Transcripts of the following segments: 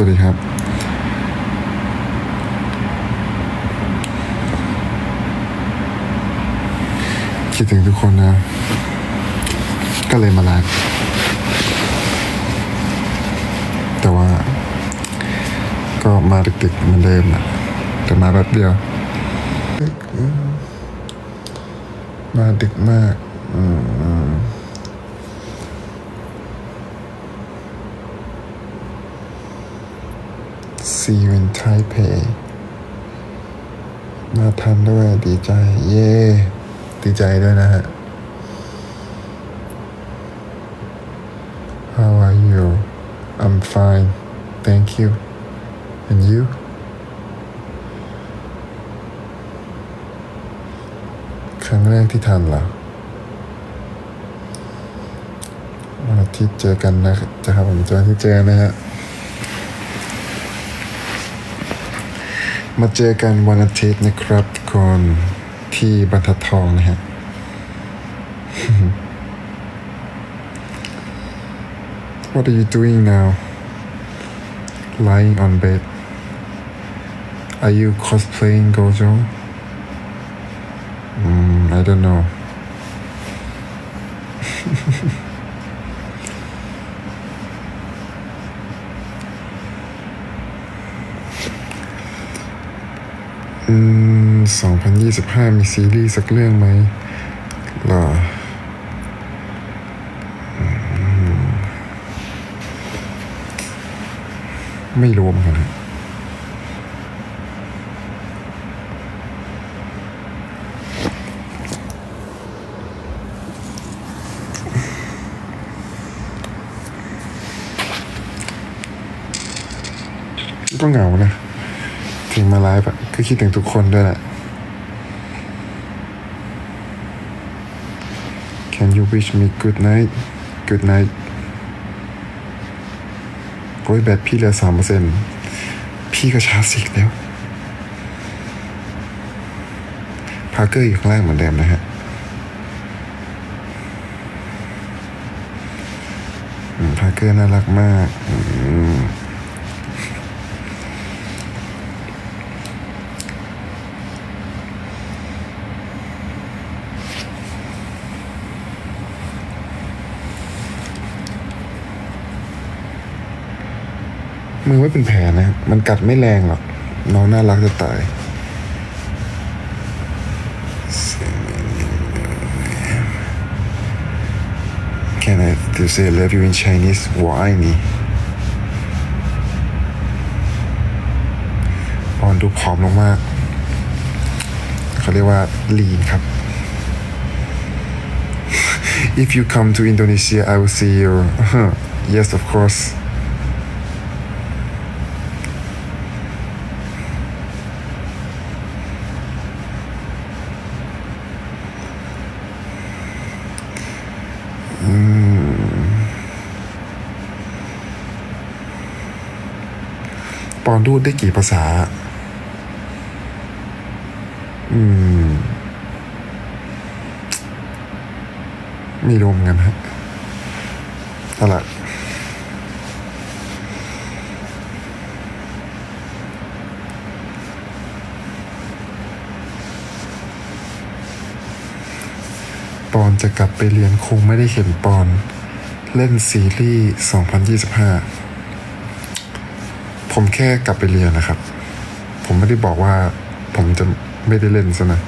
วัสดีครับ คิดถึงทุกคนนะ ก็เลยมาไลฟ์แต่ว่า ก็มาดึกๆเหมือนเดิมนะแต่มาแป๊บเดียว มาดึกมาก อืม See you in Taipei มาทันด้วยดีใจ เย้ดีใจด้วยนะฮะ How are you I'm fine thank you and you ครั้งแรกที่ทันเหรอวันอาทิตย์เจอกันนะครับผมจอที่เจอนะฮะ มาเจอกันวันอาทิตย์นะครับทุกคนที่บรรทัดทองนะฮะ What are you doing now? Lying on bed. Are you cosplaying Gojo? Mm, I don't know. อืมสองพันยี่สิบห้ามีซีรีส์สักเรื่องไหมหรอไม่รู้เหมือนกันครับก็เหงานะ ไลฟ์อะก็คิดถึงทุกคนด้วยแหละ Can you wish me good night good night โอ้ยแบตพี่เหลือสามเปอร์เซ็นพี่ก็ชาร์จสิกแล้วพาร์เกอร์อยู่ข้างล่างเหมือนเดิมนะฮะพาร์เกอร์น่ารักมาก อืม มือไม่เป็นแผลนะ มันกัดไม่แรงหรอก น้องน่ารักจะตายแค่ไหน to say I love you in Chinese วัวไอ้นี่อนดูผอมลงมาก เขาเรียกว่าลีนครับ if you come to Indonesia I will see you yes of course ปอนดูดได้กี่ภาษา อืม ไม่รู้เหมือนกันฮะเอาละ จะกลับไปเรียนคงไม่ได้เห็นปอน เล่นซีรีส์ 2025 ผมแค่กลับไปเรียนนะครับ ผมไม่ได้บอกว่าผมจะไม่ได้เล่นซะนะ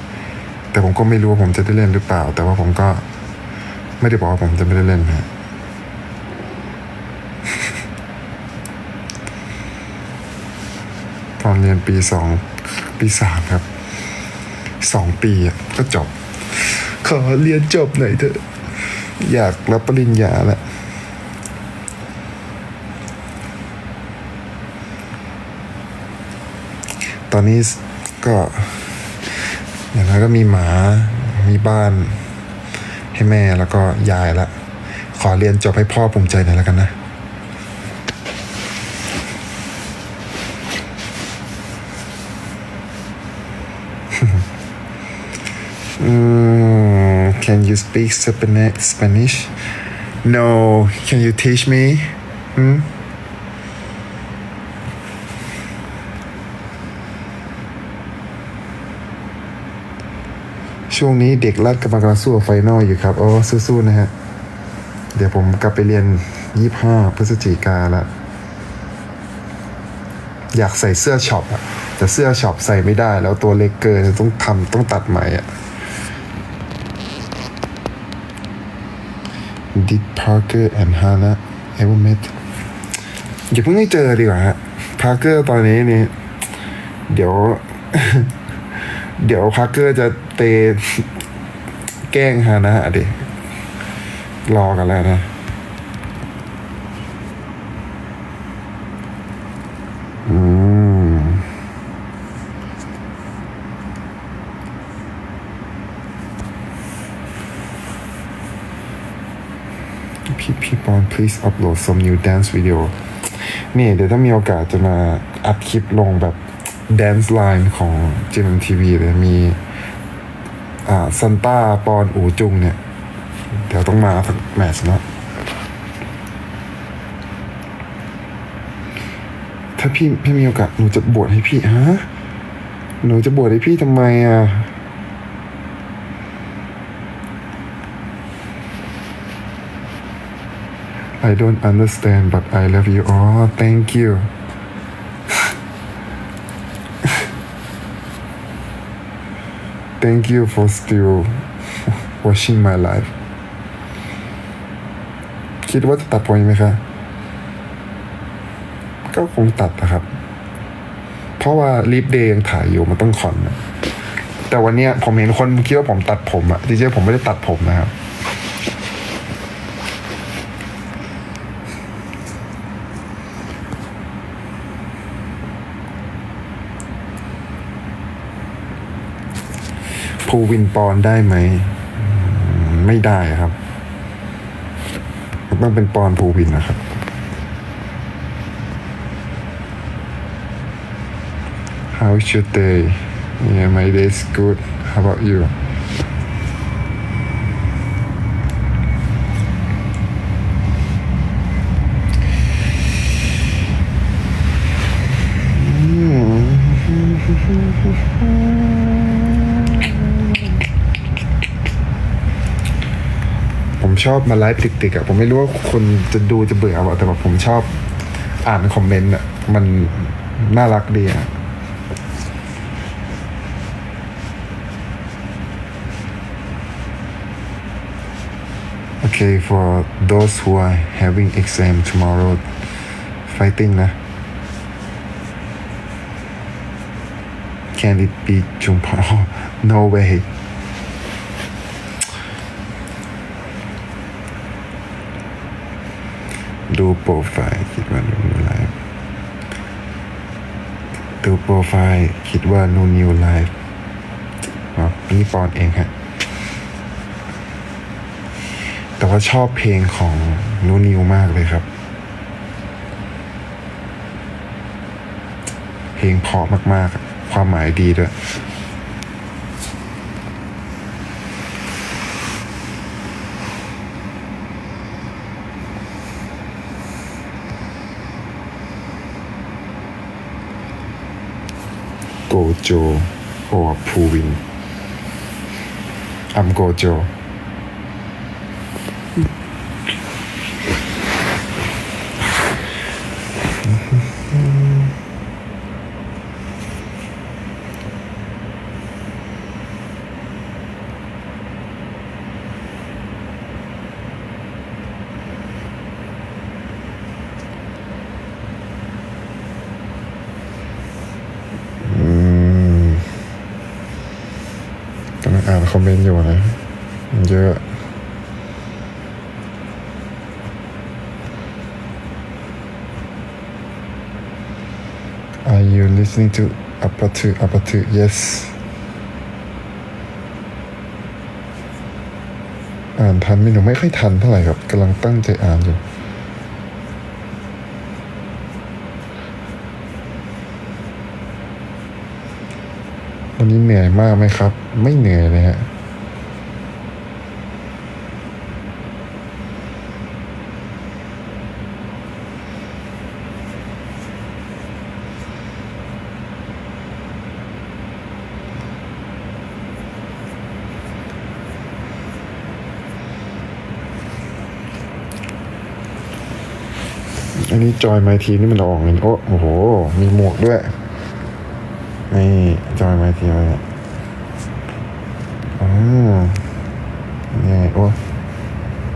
แต่ผมก็ไม่รู้ว่าผมจะได้เล่นหรือเปล่า แต่ว่าผมก็ไม่ได้บอกว่าผมจะไม่ได้เล่นนะตอนเรียนปีสองปีสามครับสองปีอะก็จบ อเรียนจบหน่อยเถอะ อยากรับปริญญาล้วตอนนี้ก็อย่างน้อยก็มีหมา มีบ้าน ให้แม่แล้วก็ยายละ ขอเรียนจบให้พ่อภูมิใจหน่อยแล้วกันนะ Mm, Can you speak Spanish? No. Can you teach me? Hmm? ช่วงนี้เด็กรัดกำลังสู้ไฟนอลอยู่ครับโอ้สู้ๆนะฮะ เดี๋ยวผมกลับไปเรียน 25 พฤศจิกาละอยากใส่เสื้อช็อปอะแต่เสื้อช็อปใส่ไม่ได้ แล้วตัวเล็กเกินต้องทำต้องตัดใหม่อะ Did Parker and Hannah ever met อย่าเพิ่งให้เจอดีกว่าฮะ Parker ตอนนี้นี่เดี๋ยว เดี๋ยว Parker จะเตะแกล้งฮานะอะดิรอกันแล้วนะ พี่พี่ปอน please upload some new dance video นี่เดี๋ยวถ้ามีโอกาสจะมาอัดคลิปลงแบบ dance line ของ GMTV เลยมีอ่าซันต้าปอนอูจุงเนี่ย เดี๋ยวต้องมาสักแมตช์นะถ้าพี่พี่มีโอกาสหนูจะบวชให้พี่ฮะหนูจะบวชให้พี่ทำไมอะ I don't understand but I love you oh thank you thank you for still watching my life คิดว่าจะตัดผมไหมคะ ก็คงตัดนะครับ เพราะว่าลิฟเดย์ยังถ่ายอยู่มันต้องคอนนะแต่วันเนี้ยผมเห็นคนคิดว่าผมตัดผมอะจริงๆผมไม่ได้ตัดผมนะครับ ภูวินปอนได้ไหม ไม่ได้ครับ ต้องเป็นปอนภูวินนะครับ How's your day? Yeah, my day is good. How about you? ชอบมาไลฟ์ติกๆอะผมไม่รู้ว่าคนจะดูจะเบื่อเปล่าแต่แบบผมชอบอ่านคอมเมนต์อะมันน่ารักดีอะ Okay, for those who are having exam tomorrow, fighting นะ Can it be Jungpa? Oh, no way. ดู โปรไฟล์คิดว่านูนิวไลฟ์ดูโปรไฟล์คิดว่านูนิวไลฟ์อ๋อนี่ปอนเองฮะแต่ว่าชอบเพลงของนูนิวมากเลยครับ เพลงเพราะมากๆ ความหมายดีด้วย โกโจ or ภูวินอัมโกโจ กำลังอ่านคอมเมนต์อยู่นะมันเยอะ Are you listening to Apatu Apatu Yes อ่านทันไหมหนูไม่ค่อยทันเท่าไหร่ครับกำลังตั้งใจอ่านอยู่ วันนี้เหนื่อยมากไหมครับ ไม่เหนื่อยเลยฮะ อ อันนี้จอยไมทีนี่มันออกเงินโอ้โอ้โห มีหมวกด้วย นี่ จอยไมทีมาเนี่ยอ๋อนี่โอ้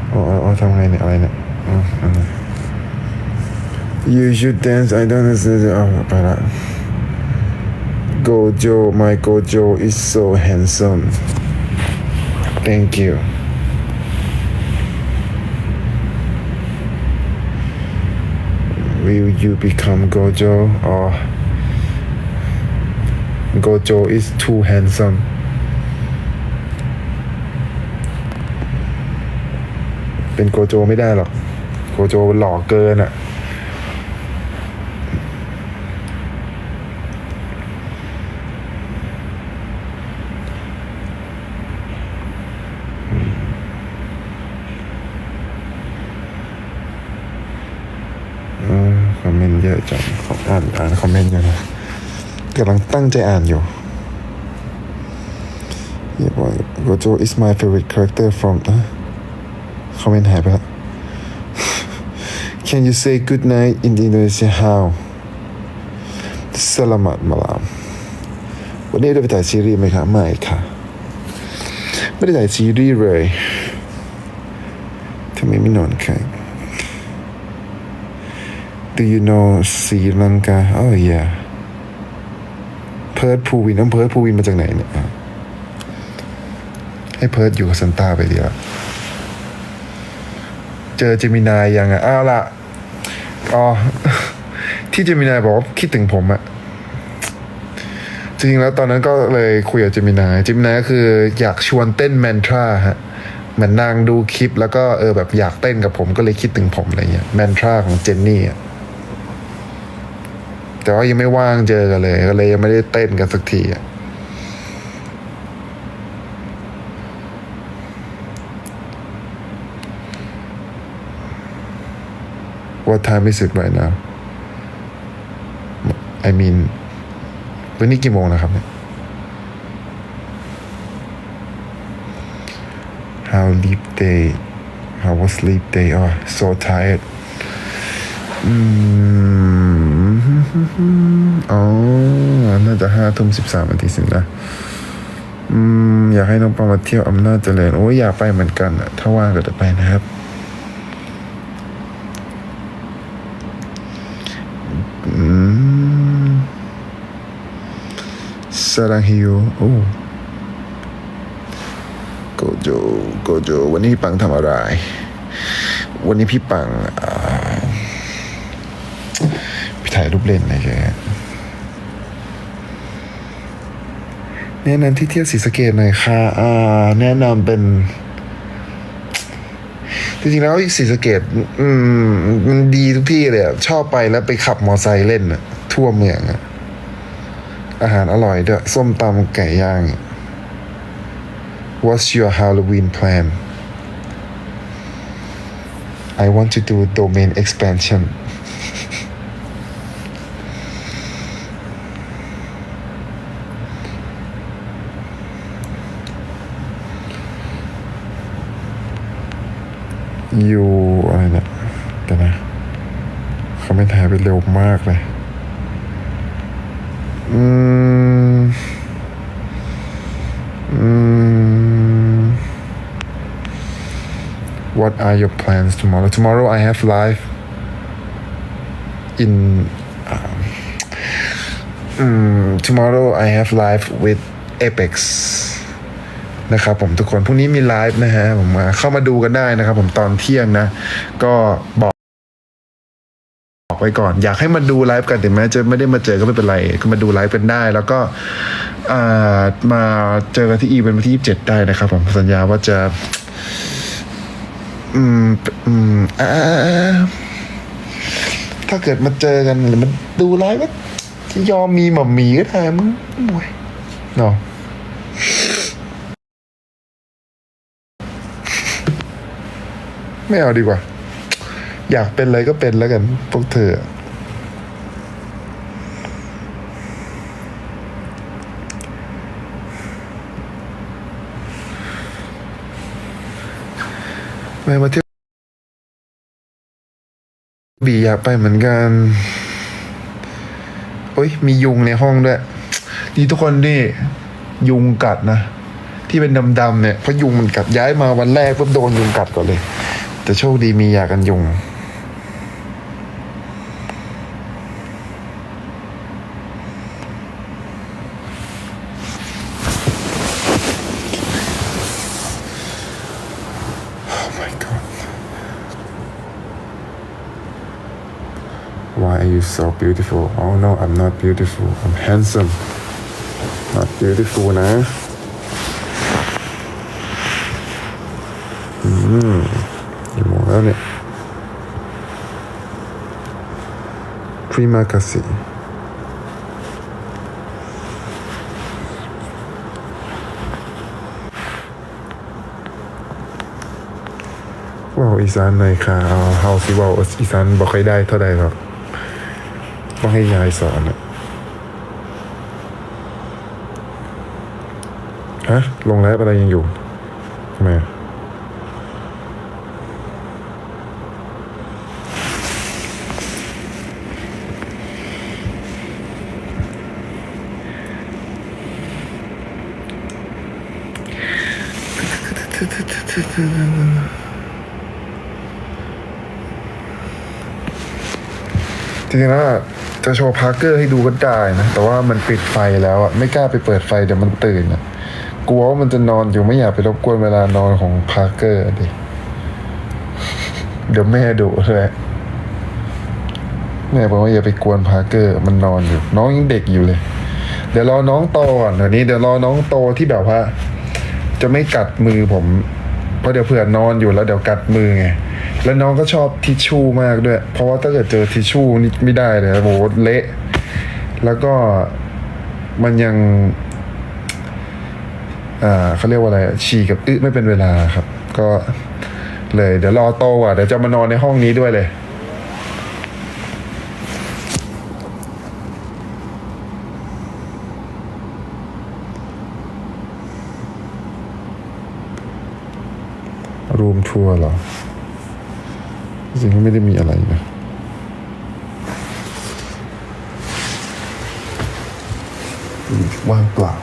โอ้โอ้โอ้ทำไงเนี่ยอะไรเนี่ยอืมอันนี้ You should dance I don't know อ๋อไปละ Gojo my Gojo is so handsome Thank you Will you become Gojo or Gojo is too handsome เป็นโกโจไม่ได้หรอก โกโจหล่อเกินอะ่ะออคอมเมนต์เยอะจังขออ่านอ่านคอมเมนต์อยู่นะ กำลังตั้งใจอ่านอยู่เรียกว่า Gojo is my favorite character from เอ้ยคอมเมนต์หายไปแล้ว Can you say good night in Indonesia how Selamat malam วันนี้ได้ไปถ่ายซีรีส์ไหมคะไม่ค่ะ ไม่ได้ถ่ายซีรีส์เลยทำไมไม่นอนค่ะ Do you know Sri Lanka? Oh yeah. เพิร์ดภูวินน้ำเพิร์ดภูวินมาจากไหนเนี่ยให้เพิร์ดอยู่กับซันต้าไปดีละเจอเจมินายยังอะอ้าวละอ๋อที่เจมินายบอกว่าคิดถึงผมอะจริงๆแล้วตอนนั้นก็เลยคุยกับเจมินายเจมินายก็คืออยากชวนเต้นแมนทราฮะเหมือนนางดูคลิป แล้วก็เออแบบอยากเต้นกับผมก็เลยคิดถึงผมอะไรเงี้ยแมนทราของเจนนี่อะ แต่ว่ายังไม่ว่างเจอกันเลย ก็เลยยังไม่ได้เต้นกันสักทีอะ What time is it right now I mean วันนี้กี่โมงนะครับเนี่ย How sleep day How was sleep day oh so tired อืม อ๋อ น่าจะห้าทุ่มสิบสามนาทีสินะ อืม อยากให้น้องปอมาเที่ยวอำนาจเจริญ โอ้ยอยากไปเหมือนกันอะถ้าว่างก็จะไปนะครับ อืมสรังฮิวโอ้โกโจ โกโจ วันนี้พี่ปังทำอะไร วันนี้พี่ปังอ่า ถ่ายรูปเล่นนะแกแนะนำที่เที่ยวศรีสะเกดหน่อยค่ะอ่าแนะนำเป็น จริงๆแล้วศรีสะเกดอืมมันดีทุกที่เลยอะชอบไปแล้วไปขับมอไซค์เล่นอะทั่วเมืองอะอาหารอร่อยด้วย ส้มตำไก่ย่าง What's your Halloween plan I want to do domain expansion you อะไรเนี่ยเดี๋ยวนะเขาไม่ถ่ายไปเร็วมากเลย อืม อืม What are your plans tomorrow? Tomorrow I have live in um, mm, tomorrow I have live with Apex นะครับผมทุกคนพรุ่งนี้มีไลฟ์นะฮะผมมาเข้ามาดูกันได้นะครับ ผมตอนเที่ยงนะ ก็บอกบอกไว้ก่อน อยากให้มาดูไลฟ์กันถึงแม้จะไม่ได้มาเจอก็ไม่เป็นไรก็มาดูไลฟ์กันได้ แล้วก็มาเจอกันที่อีเวนต์วันที่ 27 ได้นะครับ ผมสัญญาว่าจะอืมอืมอ่าถ้าเกิดมาเจอกันหรือมาดูไลฟ์ก็ยอมมีหมอมีก็ได้มึงมวยเนาะ ไม่เอาดีกว่า อยากเป็นอะไรก็เป็นแล้วกัน พวกเธอ ไม่มาเที่ยวบีอยากไปเหมือนกันโอ้ยมียุงในห้องด้วย นี่ทุกคนนี่ ยุงกัดนะ ที่เป็นดำๆเนี่ยเพราะยุงมันกัดย้ายมาวันแรกปุ๊บโดนยุงกัดก่อนเลย แต่โชคดีมียากันยุง Oh my god. Why are you so beautiful? Oh no, I'm not beautiful. I'm handsome. Not beautiful นะ อืม แล้วเนี่ย Prima Kasi เว่าอีสานหน่อยค่ะเอาเฮาสิว่าอีสานบ่ค่อยได้เท่าใดหรอกต้องให้ยายสอนอะฮะ ลงแล้วอะไรยังอยู่ทำไม จริงๆแล้วอะจะโชว์พาร์เกอร์ให้ดูก็ได้นะ แต่ว่ามันปิดไฟแล้วอะไม่กล้าไปเปิดไฟเดี๋ยวมันตื่นอะกลัวว่ามันจะนอนอยู่ไม่อยากไปรบกวนเวลานอนของพาร์เกอร์ดิ เดี๋ยวแม่ดุเลยแม่บอกว่าอย่าไปกวนพาร์เกอร์ มันนอนอยู่ น้องยังเด็กอยู่เลย เดี๋ยวรอน้องโตก่อนเดี๋ยวนี้เดี๋ยวรอน้องโตที่แบบว่า จะไม่กัดมือผม ราะเดี๋ยวเผื่อนอนอยู่แล้วเดี๋ยวกัดมือไง แล้วน้องก็ชอบทิชชู่มากด้วย เพราะว่าถ้าเกิดเจอทิชชู่นี่ไม่ได้เลยโอ้หเละ แล้วก็มันยังอ่าเขาเรียกว่าอะไรฉี่กับอึไม่เป็นเวลาครับ ก็เลย เดี๋ยวรอโตอะเดี๋ยวจะมานอนในห้องนี้ด้วยเลย รูม ทัวร์เหรอจริงๆก็ไม่ได้มีอะไรนะว่างเปล่า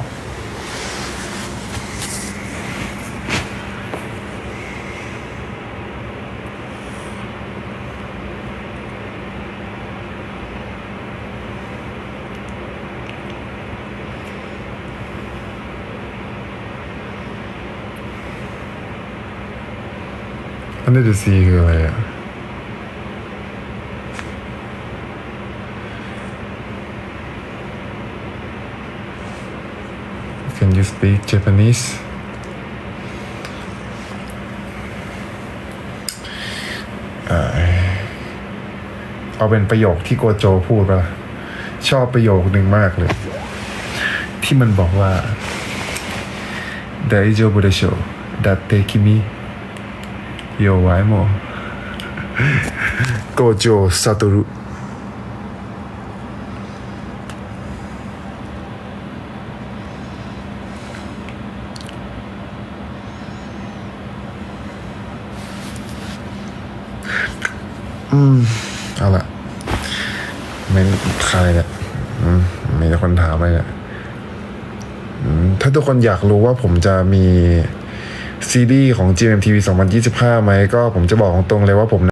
อันนี้จะ sea คืออะไรอะ Can you speak Japanese เอาเป็นประโยคที่โกโจพูดปะชอบประโยคนึงมากเลย ที่มันบอกว่าไดโจบุเดโชดัตเตคิมิ โยไว้หมอกโจซาโตรุอืมเอาละไม่ใครเนี่ยอืมมีแต่คนถามไปเนี่ยถ้าทุกคนอยากรู้ว่าผมจะมี ซีรีส์ของ GMTV 2025 ไหมก็ผมจะบอกตรงๆเลยว่าผม